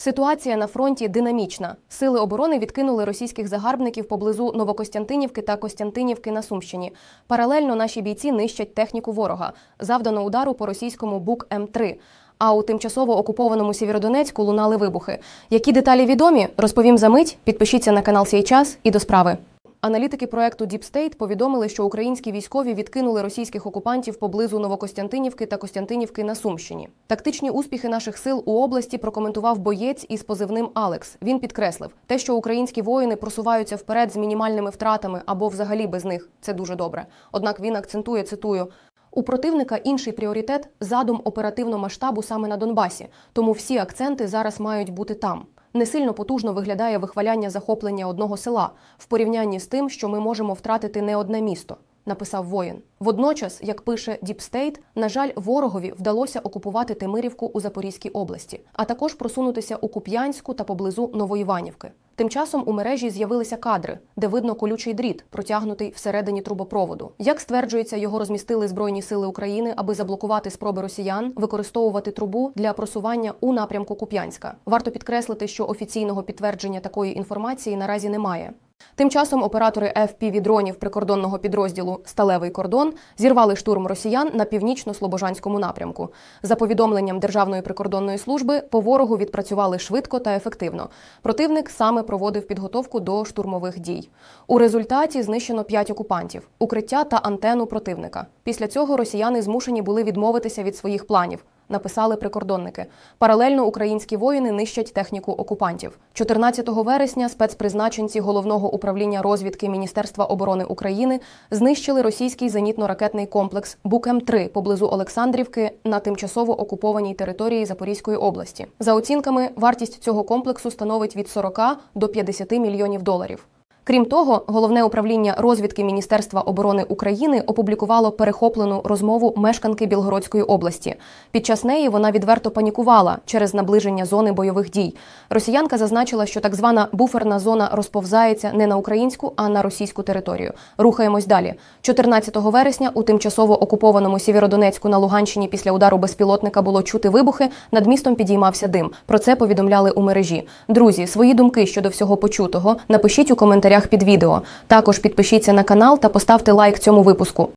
Ситуація на фронті динамічна. Сили оборони відкинули російських загарбників поблизу Новокостянтинівки та Костянтинівки на Сумщині. Паралельно наші бійці нищать техніку ворога. Завдано удару по російському БУК М3. А у тимчасово окупованому Сєвєродонецьку лунали вибухи. Які деталі відомі, розповім за мить. Підпишіться на канал «Сій час» і до справи. Аналітики проекту Deep State повідомили, що українські військові відкинули російських окупантів поблизу Новокостянтинівки та Костянтинівки на Сумщині. Тактичні успіхи наших сил у області прокоментував боєць із позивним Алекс. Він підкреслив, те, що українські воїни просуваються вперед з мінімальними втратами або взагалі без них, це дуже добре. Однак він акцентує цитую. У противника інший пріоритет задум оперативного масштабу саме на Донбасі, тому всі акценти зараз мають бути там. Не сильно потужно виглядає вихваляння захоплення одного села в порівнянні з тим, що ми можемо втратити не одне місто, написав воїн. Водночас, як пише State, на жаль, ворогові вдалося окупувати Тимирівку у Запорізькій області, а також просунутися у Куп'янську та поблизу Новоїванівки. Тим часом у мережі з'явилися кадри, де видно колючий дріт, протягнутий всередині трубопроводу. Як стверджується, його розмістили Збройні сили України, аби заблокувати спроби росіян використовувати трубу для просування у напрямку Куп'янська. Варто підкреслити, що офіційного підтвердження такої інформації наразі немає. Тим часом оператори fpv дронів прикордонного підрозділу Сталевий кордон зірвали штурм росіян на північно-слобожанському напрямку. За повідомленням Державної прикордонної служби, по ворогу відпрацювали швидко та ефективно. Противник саме проводив підготовку до штурмових дій. У результаті знищено п'ять окупантів, укриття та антенну противника. Після цього росіяни змушені були відмовитися від своїх планів. Написали прикордонники. Паралельно українські воїни нищать техніку окупантів. 14 вересня спецпризначенці головного управління розвідки Міністерства оборони України знищили російський зенітно-ракетний комплекс Бук-М3 поблизу Олександрівки на тимчасово окупованій території Запорізької області. За оцінками, вартість цього комплексу становить від 40 до 50 мільйонів доларів. Крім того, головне управління розвідки Міністерства оборони України опублікувало перехоплену розмову мешканки Білгородської області. Під час неї вона відверто панікувала через наближення зони бойових дій. Росіянка зазначила, що так звана буферна зона розповзається не на українську, а на російську територію. Рухаємось далі. 14 вересня у тимчасово окупованому Сєвєродонецьку на Луганщині після удару безпілотника було чути вибухи. Над містом підіймався дим. Про це повідомляли у мережі. Друзі, свої думки щодо всього почутого напишіть у коментарях під відео. Також підпишіться на канал та поставте лайк цьому випуску.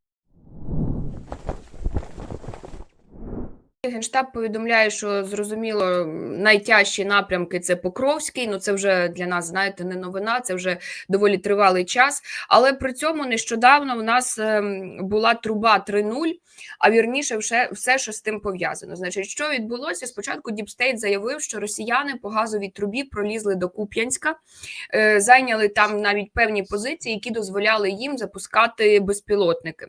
Генштаб повідомляє, що зрозуміло, найтяжчі напрямки це Покровський. Ну це вже для нас, знаєте, не новина, це вже доволі тривалий час. Але при цьому нещодавно в нас ем, була труба 3.0, а вірніше, все, все, що з тим пов'язано. Значить, що відбулося? Спочатку Діпстейт заявив, що росіяни по газовій трубі пролізли до Куп'янська, е, зайняли там навіть певні позиції, які дозволяли їм запускати безпілотники.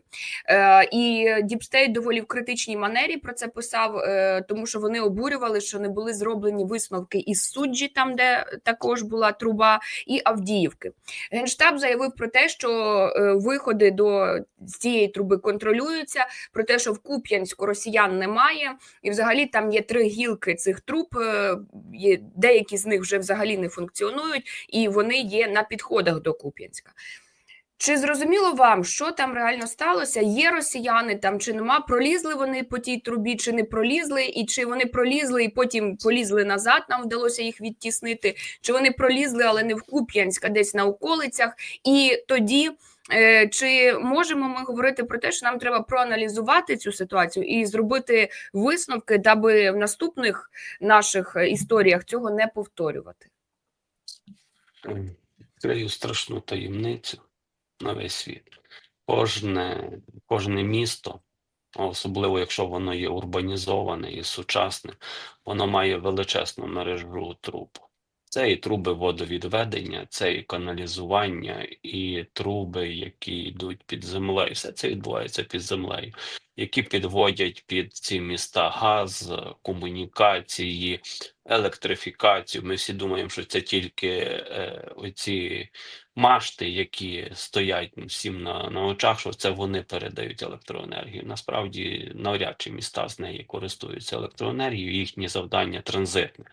Е, і Діпстейт доволі в критичній манері про це писав, е, тому що вони обурювали, що не були зроблені висновки із суджі, там де також була труба, і Авдіївки. Генштаб заявив про те, що е, виходи до цієї труби контролюються, про те, що в Куп'янську росіян немає, і взагалі там є три гілки цих труб. е, деякі з них вже взагалі не функціонують, і вони є на підходах до Куп'янська. Чи зрозуміло вам, що там реально сталося? Є росіяни там чи нема? Пролізли вони по тій трубі, чи не пролізли, і чи вони пролізли і потім полізли назад? Нам вдалося їх відтіснити, чи вони пролізли, але не в Куп'янськ, десь на околицях, і тоді. е, Чи можемо ми говорити про те, що нам треба проаналізувати цю ситуацію і зробити висновки, даби в наступних наших е, історіях цього не повторювати? Відкрию страшну таємницю на весь світ. Кожне, кожне місто, особливо якщо воно є урбанізоване і сучасне, воно має величезну мережу труб. Це і труби водовідведення, це і каналізування, і труби, які йдуть під землею. Все це відбувається під землею, які підводять під ці міста газ, комунікації, електрифікацію. Ми всі думаємо, що це тільки е, оці машти, які стоять всім на, на очах, що це вони передають електроенергію. Насправді, навряд чи міста з неї користуються електроенергією, їхнє завдання транзитне.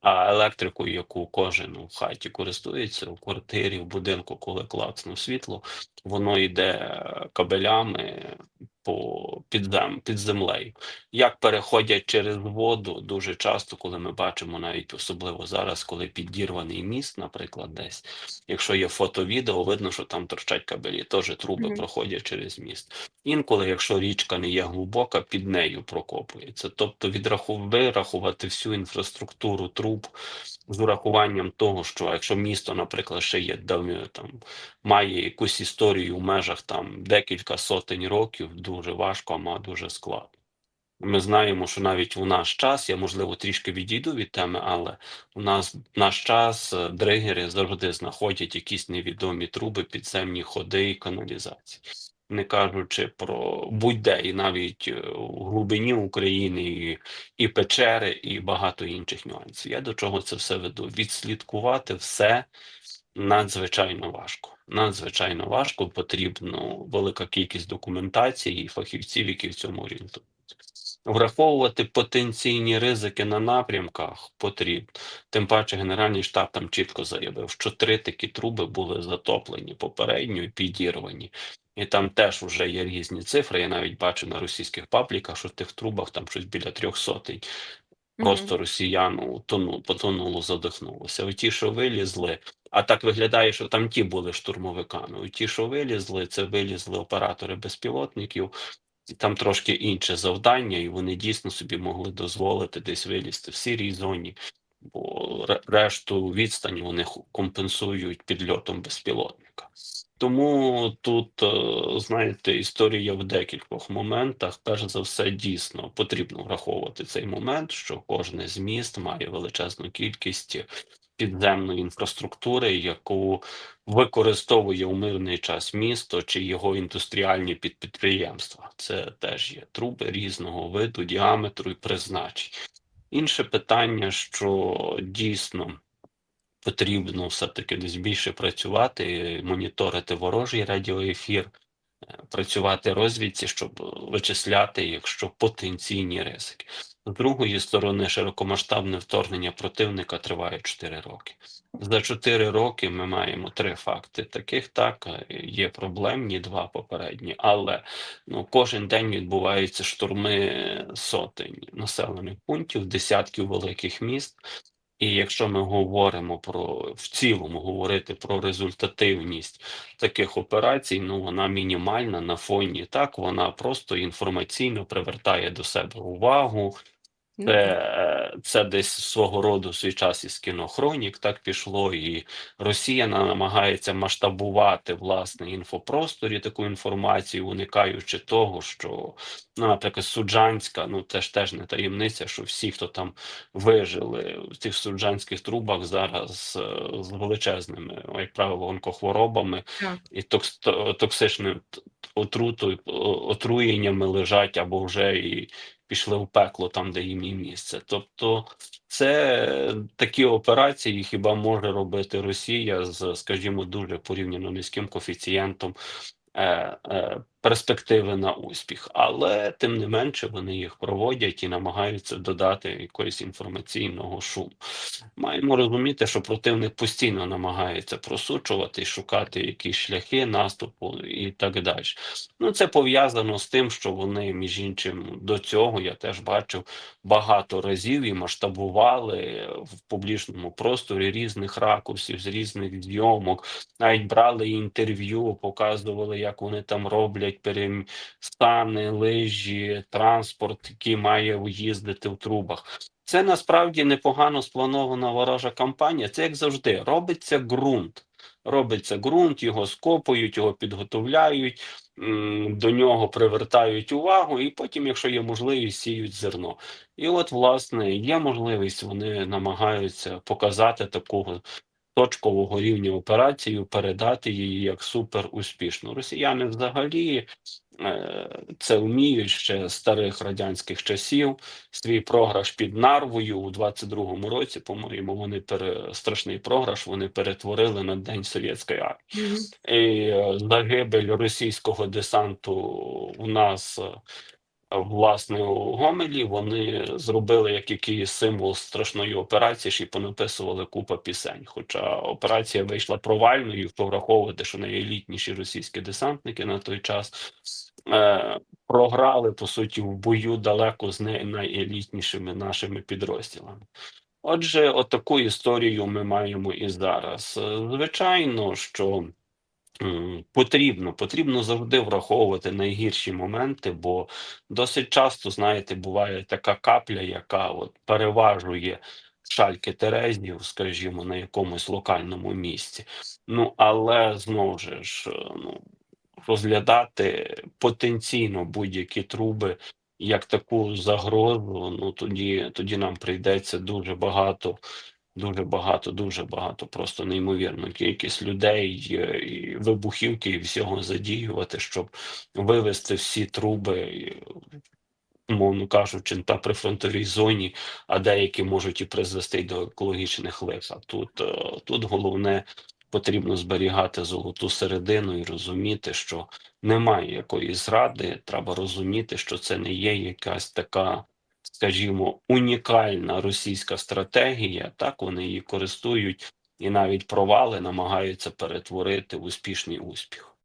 А електрикою, яку кожен у хаті користується, у квартирі, в будинку, коли клацнув світло, воно йде кабелями по під, зем, під землею. Як переходять через воду, дуже часто, коли ми бачимо, навіть особливо зараз, коли підірваний міст, наприклад, десь, якщо є фото-відео, видно, що там торчать кабелі, теж труби Мгм. проходять через міст. Інколи, якщо річка не є глибока, під нею прокопується. Тобто вирахувати всю інфраструктуру труб з урахуванням того, що якщо місто, наприклад, ще є давно там має якусь історію в межах там декілька сотень років, дуже важко, а дуже складно. Ми знаємо, що навіть у наш час, я можливо трішки відійду від теми, але у нас в наш час е, дригери завжди знаходять якісь невідомі труби, підземні ходи і каналізації. Не кажучи про будь-де, і навіть е, у глибині України, і, і печери, і багато інших нюансів. Я до чого це все веду? Відслідкувати все надзвичайно важко. Надзвичайно важко, потрібно велика кількість документації і фахівців, які в цьому орієнтуються. Враховувати потенційні ризики на напрямках потрібно. Тим паче Генеральний штаб там чітко заявив, що три такі труби були затоплені попередньо і підірвані. І там теж вже є різні цифри. Я навіть бачу на російських пабліках, що в тих трубах там щось біля трьох сотень. Просто росіян утону, потонуло, задихнулося. У ті, що вилізли, а так виглядає, що там ті були штурмовиками. У ті, що вилізли, це вилізли оператори безпілотників. Там трошки інше завдання, і вони дійсно собі могли дозволити десь вилізти в сірій зоні, бо решту відстані вони компенсують підльотом безпілотника. Тому тут, е, знаєте, історія в декількох моментах. Перш за все, дійсно потрібно враховувати цей момент, що кожне з міст має величезну кількість підземної інфраструктури, яку використовує у мирний час місто чи його індустріальні підприємства. Це теж є труби різного виду, діаметру і призначень. Інше питання, що дійсно потрібно все-таки десь більше працювати, моніторити ворожий радіоефір, е, працювати розвідці, щоб вичисляти, якщо потенційні ризики. З другої сторони, широкомасштабне вторгнення противника триває 4 роки. За 4 роки ми маємо три факти. Таких так є проблемні, два попередні, але ну, кожен день відбуваються штурми сотень населених пунктів, десятків великих міст. І якщо ми говоримо про в цілому говорити про результативність таких операцій, ну вона мінімальна на фоні так, вона просто інформаційно привертає до себе увагу. Ну, Це, е, це десь свого роду свій час із кінохронік так пішло, і Росія намагається масштабувати власне інфопросторі таку інформацію, уникаючи того, що, ну, наприклад, Суджанська, ну це ж теж не таємниця, що всі, хто там вижили в цих суджанських трубах, зараз е, з величезними, як правило, онкохворобами Так. і токс, токсичним отрутою, отруєннями лежать або вже і пішли в пекло там, де їм і місце. Тобто, це такі операції хіба може робити Росія з, скажімо, дуже порівняно низьким коефіцієнтом е, е, перспективи на успіх, але тим не менше вони їх проводять і намагаються додати якогось інформаційного шуму. Маємо розуміти, що противник постійно намагається просучувати шукати якісь шляхи наступу і так далі. Ну, це пов'язано з тим, що вони, між іншим, до цього я теж бачив багато разів і масштабували в публічному просторі різних ракурсів, з різних зйомок, навіть брали інтерв'ю, показували, як вони там роблять перестани, лижі, транспорт, який має їздити в трубах. Це насправді непогано спланована ворожа кампанія. Це як завжди робиться ґрунт. Робиться ґрунт, його скопують, його підготовляють, до нього привертають увагу, і потім, якщо є можливість, сіють зерно. І от, власне, є можливість, вони намагаються показати такого точкового рівня операцію, передати її як супер успішну. Росіяни взагалі е, це вміють ще з старих радянських часів. Свій програш під Нарвою у 22-му році, по-моєму, вони пере... страшний програш вони перетворили на День совєтської армії. Мгм. І е, загибель російського десанту у нас. Власне, у Гомелі вони зробили як якийсь символ страшної операції, ще й понаписували купа пісень. Хоча операція вийшла провальною, якщо враховувати, що найелітніші російські десантники на той час е, програли по суті в бою далеко з найелітнішими нашими підрозділами. Отже, отаку історію ми маємо і зараз. Звичайно, що потрібно, потрібно завжди враховувати найгірші моменти, бо досить часто, знаєте, буває така капля, яка от переважує шальки Терезів, скажімо, на якомусь локальному місці. Ну, але знову ж, е, ну, розглядати потенційно будь-які труби як таку загрозу, ну тоді, тоді нам прийдеться дуже багато, дуже багато, дуже багато, просто неймовірну кількість людей е, і вибухівки і всього задіювати, щоб вивести всі труби. і, Умовно кажучи, та прифронтовій зоні, а деякі можуть і призвести до екологічних лих. А тут, е, тут головне потрібно зберігати золоту середину і розуміти, що немає якоїсь зради. Треба розуміти, що це не є якась така, скажімо, унікальна російська стратегія. Так вони її користують, і навіть провали намагаються перетворити в успішний успіх.